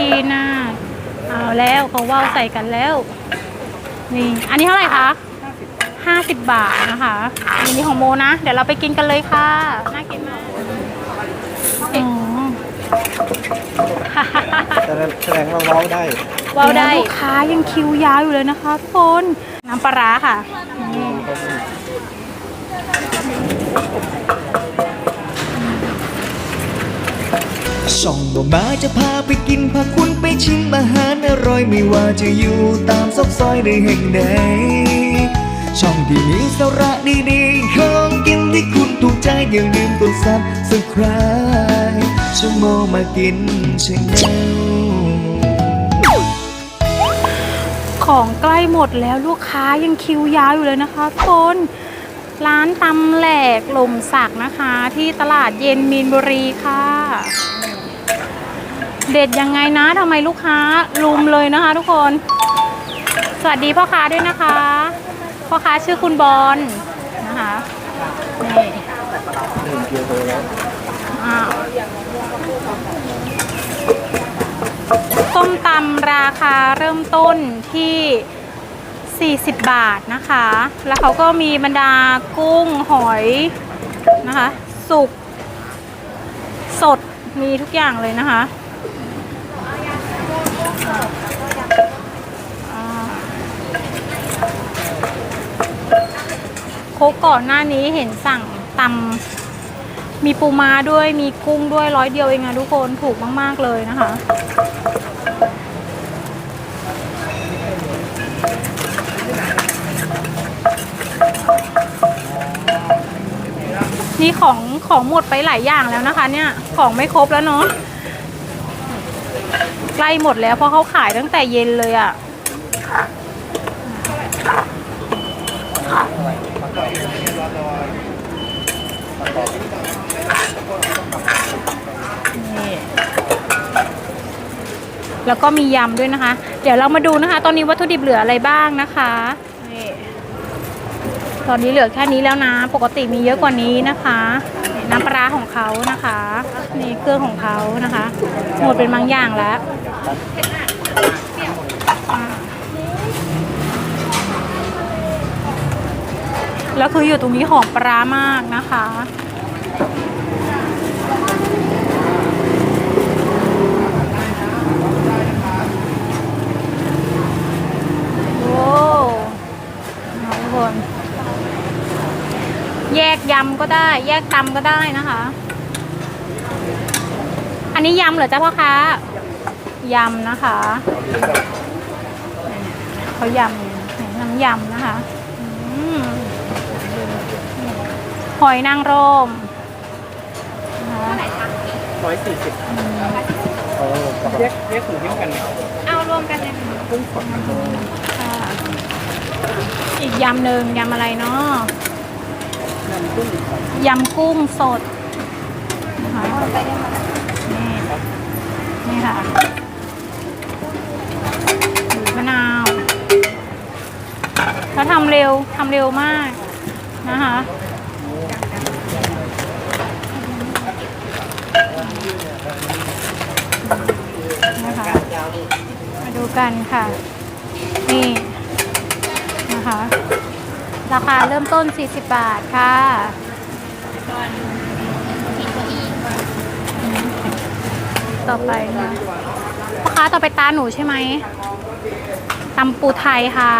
กินน่ะเอาแล้วเขาว่าวใส่กันแล้ว นี่ อันนี้เท่าไหร่คะห้าสิบบาทนะคะอันนี้ของโมนะ เดี๋ยวเราไปกินกันเลยค่ะ น่ากินมากอ๋อแสดงแสดงว่าเว้าได้ว้าวได้ลูกค้ายังคิวยาวอยู่เลยนะคะทุกคน น้ำปลาร้าค่ะนี่ ช่องบ่มาจะพาไปกินพาคุณไปชิมอาหารอร่อยไม่ว่าจะอยู่ตามซอกซอยในแห่งใดช่องที่มีสาระดีๆของกินที่คุณถูกใจอย่าลืมกดซับสไคร b e ชั่วโมงมากินชาแนลของใกล้หมดแล้วลูกค้ายังคิวยาวอยู่เลยนะคะทุกคนร้านตำแหลกลมสักนะคะ ที่ตลาดเย็นมีนบุรีค่ะ เด็ดยังไงนะทำไมลูกค้าลุมเลยนะคะ ทุกคน สวัสดีพ่อค้าด้วยนะคะ พ่อค้าชื่อคุณบอลนะคะนี่อ้าวส้มตำราคาเริ่มต้นที่ 40 บาทนะคะ แล้วเขาก็มีบรรดากุ้งหอยนะคะ สุก สดมีทุกอย่างเลยนะคะ กก่อนหน้านี้เห็นสั่งตำมีปูม้าด้วยมีกุ้งด้วยร้อยเดียวเองอะทุกคนถูกมาก ๆ เลยนะคะ นี่ของของหมดไปหลายอย่างแล้วนะคะ เนี่ยของไม่ครบแล้วเนาะใกล้หมดแล้วเพราะเขาขายตั้งแต่เย็นเลยอะ่ะ นี่แล้วก็มียำด้วยนะคะ เดี๋ยวเรามาดูนะคะ ตอนนี้วัตถุดิบเหลืออะไรบ้างนะคะนี่ตอนนี้เหลือแค่นี้แล้วนะ ปกติมีเยอะกว่านี้นะคะ น้ำปลาร้าของเขานะคะนี่เครื่องของเขานะคะ หมดเป็นบางอย่างแล้วอ่า แล้วคืออยู่ตรงนี้หอมปลามากนะคะ โอ้ทุกคน แยกยำก็ได้ แยกตำก็ได้นะคะ อันนี้ยำเหรอจ้าพ่อค้ายำนะคะเขายำน้ำยำนะคะ อืม หอยนางรมนะคะร้อยสี่สิบเออแยกแยกถุงเดียวกันเอารวมกันเลยกุ้งสดค่ะอีกยำหนึ่งยำอะไรเนาะน้ำกุ้งยำกุ้งสดนะคะนี่นี่ค่ะบีบมะนาวแล้วทำเร็วทำเร็วมากนะคะ นะคะ มาดูกันค่ะ นี่นะคะ ราคาเริ่มต้น 40 บาทค่ะต่อไปนะพ่อค้าต่อไปตาหนูใช่ไหมตำปูไทยค่ะ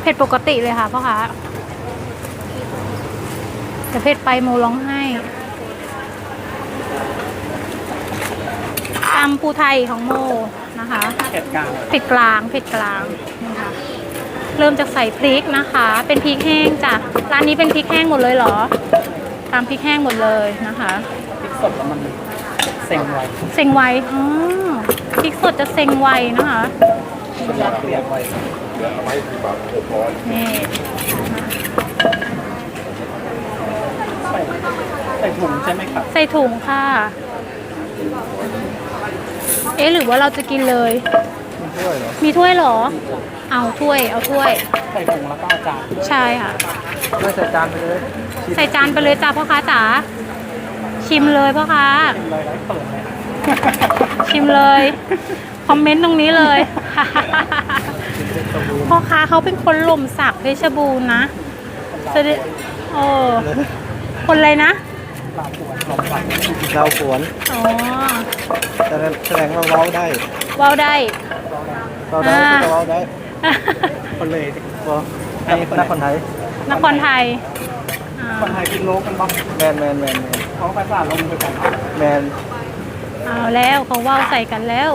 เผ็ดปกติเลยค่ะพ่อค้า แต่เผ็ดไปโมร้องไห้ตำปูไทยของโมนะคะเหตุการณ์เผ็ดกลางเผ็ดกลางนะคะเริ่มจากใส่พริกนะคะ เป็นพริกแห้งจ้ะร้านนี้เป็นพริกแห้งหมดเลยเหรอ ตามพริกแห้งหมดเลยนะคะพริกสดแล้วมันเซ็งไวเซ็งไวอ๋อพริกสดจะเซ็งไวนะคะเวลาเปลี่ยนไวนี่ใส่ใส่ถุงใช่ไหมครับใส่ถุงค่ะ เอ๊ะหรือว่าเราจะกินเลย มันช่วยเหรอมีถ้วยเหรอ เอาถ้วย เอาถ้วย ใส่ถุงแล้วก็เอาจานใช่ค่ะไม่ใส่จานไปเลยใส่จานไปเลยจ้าพ่อค้าจ๋า ชิมเลยพ่อค้า เลยไว้เปิดเลยชิมเลย คอมเมนต์ตรงนี้เลยพ่อค้าเขาเป็นคนหล่มสักเพชรบูรณ์นะแสดงโอ้ คนอะไรนะเราสวนอ๋อแต่แสดงว่าเว้าได้ว้าวได้ เราได้อ่าเราเว้าได้คนเลยบ่ไอ้คนคนไทยนครไทยอ่าคนไทยกินโลกันบ้างแมนแมนแมนแมนเขาภาษาลมด้วยกันแมนเอาแล้วเขาว่าวใส่กันแล้ว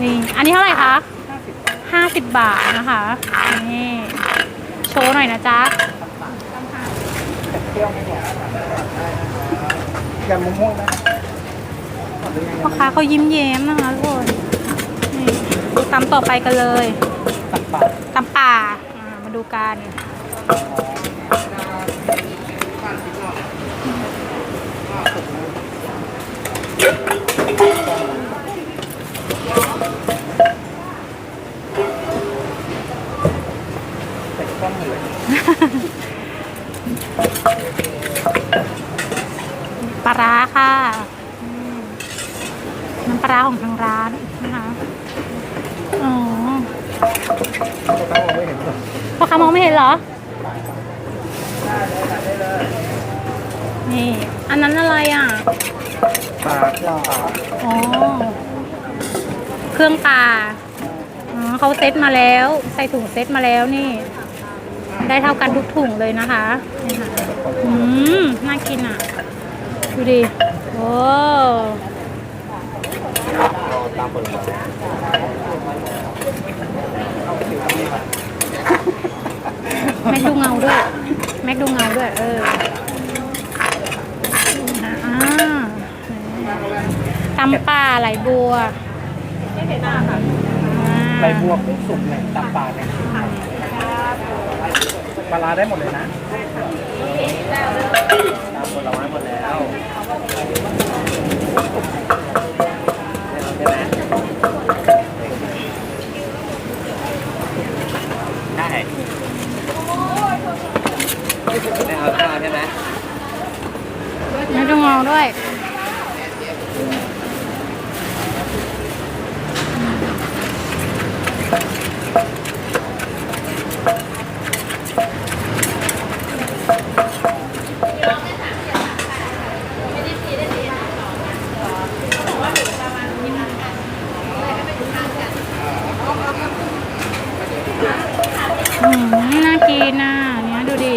นี่ อันนี้เท่าไหร่คะห้าสิบบาทนะคะ นี่ โชว์หน่อยนะจ๊ะ ยำมะม่วงนะพ่อค้าเขายิ้มเย้มนะคะทุกคนนี่ดูตำต่อไปกันเลยตักบาตำป่าอ่ามาดูกัน ใส่ข้าวหมู ปลา ร้าค่ะอืมน้ำปลาร้าของทางร้านนะคะอ๋อเขาไม่เห็นหรอกพ่อค้ามองไม่เห็นเหรอ นี่ อันนั้นอะไรอะปลาปลาอ๋อเครื่องปลาอ๋อเขาเซ็ตมาแล้ว ใส่ถุงเซ็ตมาแล้วนี่ ได้เท่ากันทุกถุงเลยนะคะนี่ค่ะอืมน่ากินอะ ดูดิ โอ้ตามผลไม้แม็กดูเงาด้วย แม็กดูเงาด้วย เอออ่าตำป่าไหลบัวไม่เห็นหน้าค่ะใบบัวกุ้งสุกเนี่ยตามปลาเนี่ยปลาร้าได้หมดเลยนะ ตามผลไม้หมดแล้วใช่ไหมได้ไม่เอาข้าวใช่ไหม แม็กดูเงาด้วย อืมน่ากินน่ะเนี่ยดูดิ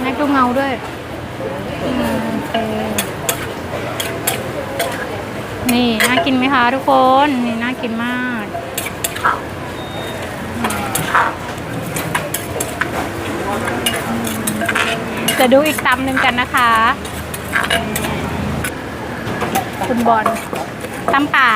แม็กดูเงาด้วยอืมโอเคนี่น่ากินไหมคะทุกค นนี่น่ากินมาก จะดูอีกตำหนึ่งกันนะคะ คุณบอลตำป่า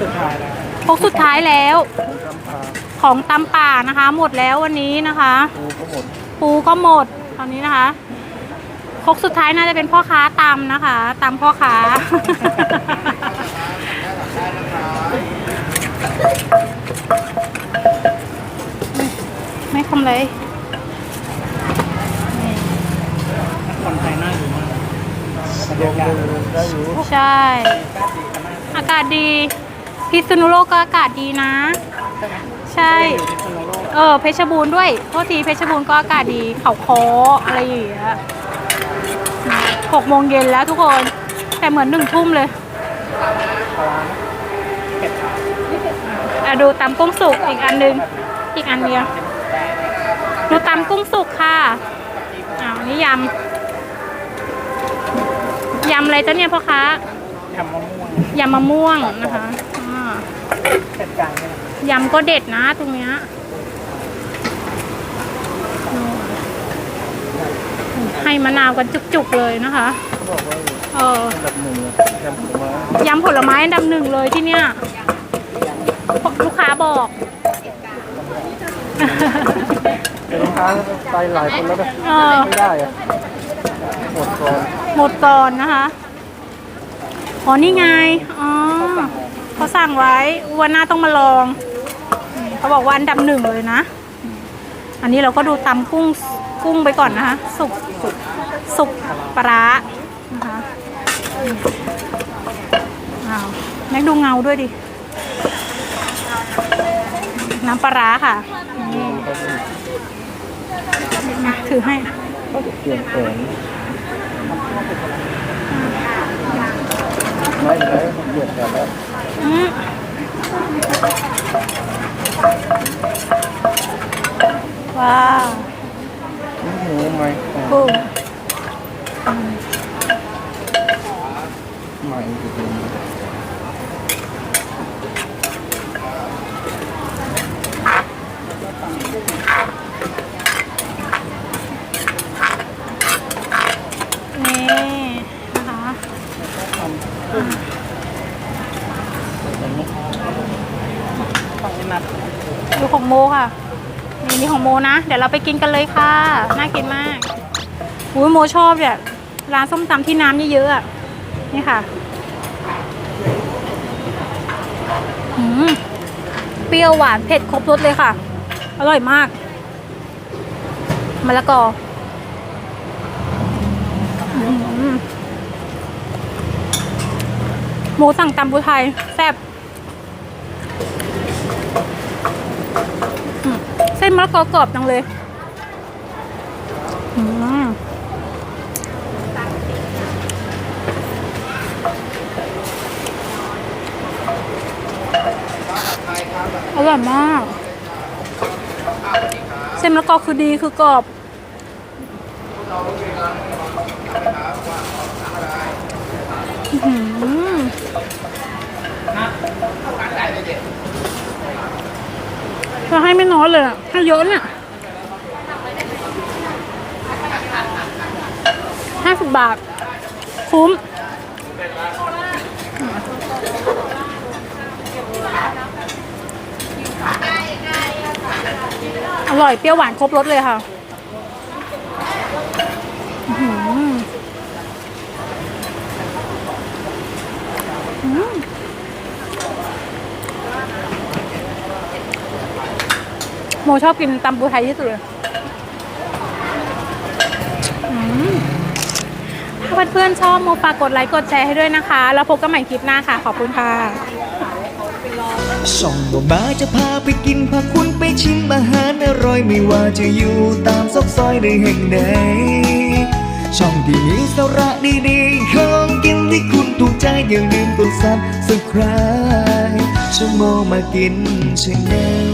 สุดท้ายแล้วพกสุดท้ายแล้ว ของตำป่านะคะ หมดแล้ววันนี้นะคะปูก็หมดปูก็หมดตอนนี้นะคะคกสุดท้ายน่าจะเป็นพ่อค้าตำนะคะตำพ่อค้า ไม่คมเลยนี่คนไทยน่าอยู่มากบรรยากาศได้อยู่ใช่ อากาศดีพิษณุโลกก็อากาศดีนะ ใช่ เออเพชรบูรณ์ด้วยโทษทีเพชรบูรณ์ก็อากาศดีเขาคออะไรอย่างเงี้ยหกโมงเย็นแล้วทุกคน แต่เหมือนหนึ่งทุ่มเลยอะ ดูตำกุ้งสุกอีกอันหนึง อีกอันเดียวดูตำกุ้งสุกค่ะอ้าวอันนี่ยำ ยำอะไรจ๊ะเนี่ยพ่อค้าทำมะม่วงยำมะม่วงนะคะอ่าเสร็จกลางเนี่ยยำก็เด็ดนะตรงเนี้ยให้มะนาวกันจุกๆเลยนะคะเขาบอกว่าเอออันดับหนึ่งเลยยำผลไม้ยำผลไม้อันดับหนึ่งเลยที่เนี้ย ลูกค้าบอกเป็นลูกค้าไปหลายคนแล้วนะเออไม่ได้อะหมดก่อนหมดก่อนนะคะอ๋อนี่ไงอ๋อเขาสั่งไว้วันหน้าต้องมาลองอืมเขาบอกว่าอันดับหนึ่งเลยนะ อันนี้เราก็ดูตำกุ้งกุ้งไปก่อนนะคะ สุกสุกสุกปลาร้านะคะอ้าวแม็กดูเงาด้วยดิ น้ำปลาร้าค่ะนี่มาถือให้ก็เปลี่ยนแผนไม่ไม่ผมเปลี่ยนแผนแล้วว้าวโอ้โหม่กุ้งไม่จริง นี่นะคะ ฟังไม่นัด ดูของโมค่ะ นี่นี่ของโมนะ เดี๋ยวเราไปกินกันเลยค่ะ น่ากินมากอุ้ยโมชอบเนี่ยร้านส้มตำที่น้ำเยอะๆอะนี่ค่ะอืมเปรี้ยวหวานเผ็ดครบรสเลยค่ะ อร่อยมากมะละกออืมหมูสั่งตำบูไทยแซ่บ เส้น มะละกอกรอบจังเลยอร่อยมาก เส้นมะละกอคือดีคือกรอบอื อหือจะให้ไม่น้อยเลยอะให้เยอะเนี่ยห้าสิบบาท คุ้มอร่อยเปรี้ยวหวานครบรสเลยค่ะอือหืออืม โมชอบกินตำปูไทยที่สุดเลยอืมถ้าเพื่อนๆชอบโมฝากกดไลค์กดแชร์ให้ด้วยนะคะ แล้วพบกันใหม่คลิปหน้าค่ะ ขอบคุณค่ะช่องบ่มาจะพาไปกินพาคุณไปชิมอาหารอร่อยไม่ว่าจะอยู่ตามซอกซอยในแห่งใดช่องที่มีสาระดีๆของกินที่คุณถูกใจอย่าลืมกดซับสไคร b e ชั่วโมงมากินชาแนล